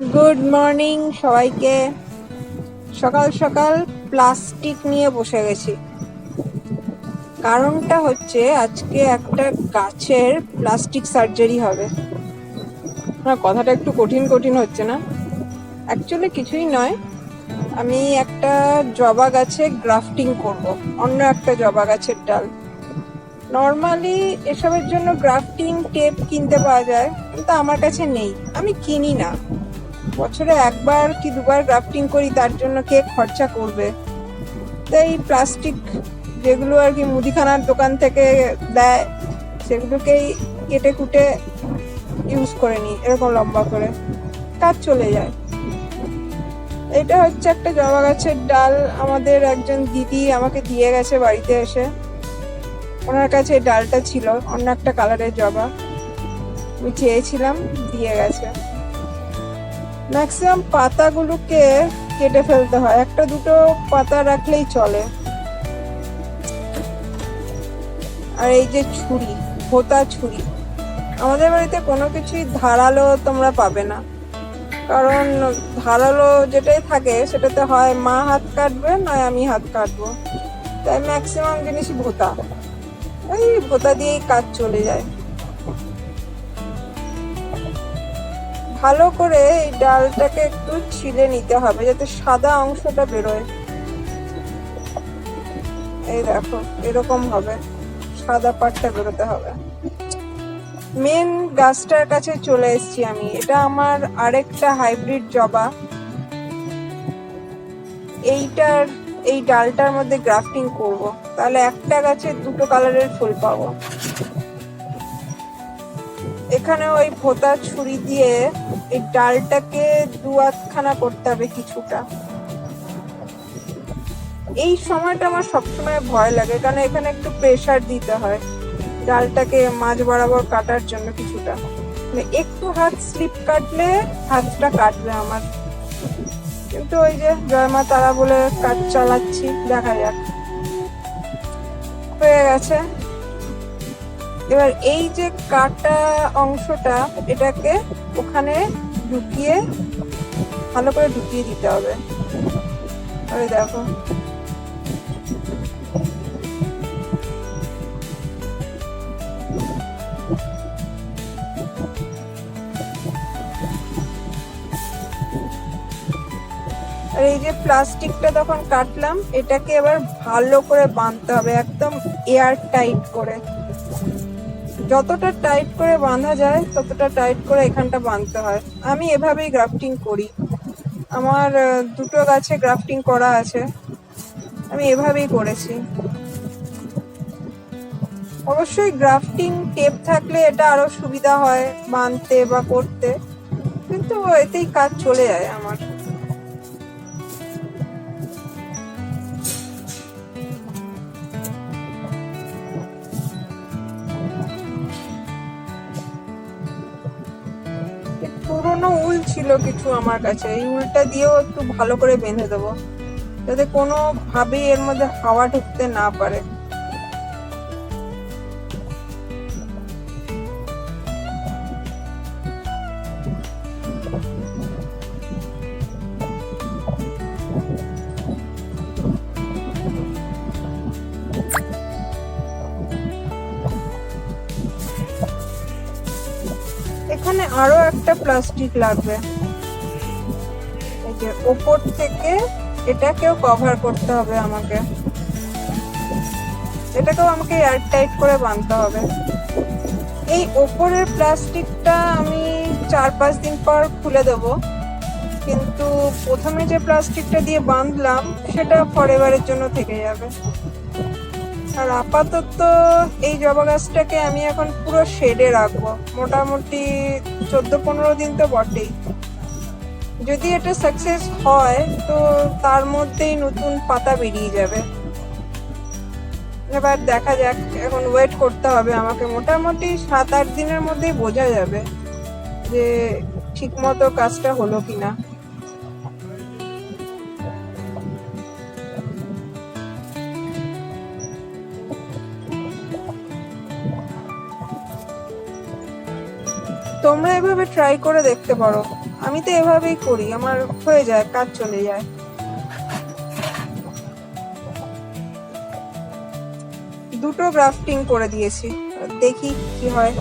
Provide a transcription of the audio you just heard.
Good morning সবাইকে। সকাল সকাল প্লাস্টিক নিয়ে বসে গেছি। কারণটা হচ্ছে আজকে একটা গাছের প্লাস্টিক সার্জারি হবে। না, কথাটা একটু কঠিন কঠিন হচ্ছে না। অ্যাকচুয়ালি কিছুই নয়। আমি একটা জবা গাছে গ্রাফটিং করব। অন্য একটা জবা গাছের ডাল। নর্মালি এসবের জন্য গ্রাফটিং টেপ কিনতে পাওয়া যায়, কিন্তু আমার কাছে নেই। আমি কিনি না। বছরে একবার কি দুবার গ্রাফটিং করি, তার জন্য কে খরচা করবে? তাই প্লাস্টিক যেগুলো আর কি মুদিখানার দোকান থেকে দেয়, সেগুলোকেই কেটে কুটে ইউজ করে নিই, এরকম লম্বা করে। কাজ চলে যায়। এটা হচ্ছে একটা জবা গাছের ডাল। আমাদের একজন দিদি আমাকে দিয়ে গেছে বাড়িতে এসে। ওনার কাছে ডালটা ছিল, অন্য একটা কালারের জবা। আমি চেয়েছিলাম, দিয়ে গেছে। ম্যাক্সিমাম পাতাগুলোকে কেটে ফেলতে হয়। একটা দুটো পাতা রাখলেই চলে। আর এই যে ছুরি, ভোতা ছুরি, আমাদের বাড়িতে কোনো কিছুই ধারালো তোমরা পাবে না। কারণ ধারালো যেটাই থাকে, সেটাতে হয় মা হাত কাটবে, নয় আমি হাত কাটবো। তাই ম্যাক্সিমাম জিনিসই ভোতা। ওই ভোতা দিয়েই কাজ চলে যায়। ভালো করে এই ডালটাকে একটু ছিলে নিতে হবে যাতে সাদা অংশটা বেরোয়। এই দেখো, এরকম হবে। সাদা পাটটা বেরোতে হবে। মেন গাছটার কাছে চলে এসেছি আমি। এটা আমার আরেকটা হাইব্রিড জবা। এইটার, এই ডালটার মধ্যে গ্রাফটিং করব। তাহলে একটা গাছে দুটো কালারের ফুল পাবো। এখানে ওই ভোতা ছুরি দিয়ে এই ডালটাকে দু আধখানা করতে হবে কিছুটা। এই সময়টা আমার সবসময় ভয় লাগে, কারণ এখানে একটু প্রেশার দিতে হয় ডালটাকে মাঝ বরাবর কাটার জন্য কিছুটা। মানে একটু হাত স্লিপ কাটলে হাতটা কাটবে আমার। কিন্তু ওই যে জয় মা তারা বলে কাজ চালাচ্ছি, দেখা যাক। হয়ে গেছে। এবার এই যে কাটা অংশটা, এটাকে ওখানে ঢুকিয়ে ভালো করে ঢুকিয়ে দিতে হবে। দেখো। আর এই যে প্লাস্টিকটা তখন কাটলাম, এটাকে এবার ভালো করে বাঁধতে হবে, একদম এয়ার টাইট করে। যতটা টাইট করে বাঁধা যায়, ততটা টাইট করে এখানটা বাঁধতে হয়। আমি এভাবেই গ্রাফটিং করি। আমার দুটো গাছে গ্রাফটিং করা আছে। আমি এভাবেই করেছি। অবশ্যই গ্রাফটিং টেপ থাকলে এটা আরও সুবিধা হয় বাঁধতে বা করতে। কিন্তু এতেই কাজ চলে যায় আমার। ছিল কিছু আমার কাছে, এই উলটা দিয়েও একটু ভালো করে বেঁধে দেবো, যাতে কোনোভাবেই এর মধ্যে হাওয়া ঢুকতে না পারে। এখানে আরও একটা প্লাস্টিক লাগবে। এই যে ওপর থেকে এটাকেও কভার করতে হবে আমাকে। এটাকেও আমাকে এয়ার টাইট করে বাঁধতে হবে। এই ওপরের প্লাস্টিকটা আমি চার পাঁচ দিন পর খুলে দেব। কিন্তু প্রথমে যে প্লাস্টিকটা দিয়ে বাঁধলাম, সেটা ফরেভারের জন্য থেকে যাবে। আর আপাতত এই জবা গাছটাকে আমি এখন পুরো শেডে রাখব। মোটামুটি চোদ্দ পনেরো দিন তো বটেই। যদি এটা সাকসেস হয়, তো তার মধ্যেই নতুন পাতা বেরিয়ে যাবে। এবার দেখা যাক, এখন ওয়েট করতে হবে আমাকে। মোটামুটি সাত আট দিনের মধ্যেই বোঝা যাবে যে ঠিক মতো কাজটা হলো কিনা। তোমরা এভাবে ট্রাই করে দেখতে পারো। আমি তো এভাবেই করি, আমার হয়ে যায়, কাজ চলে যায়। দুটো গ্রাফটিং করে দিয়েছি, দেখি কি হয়।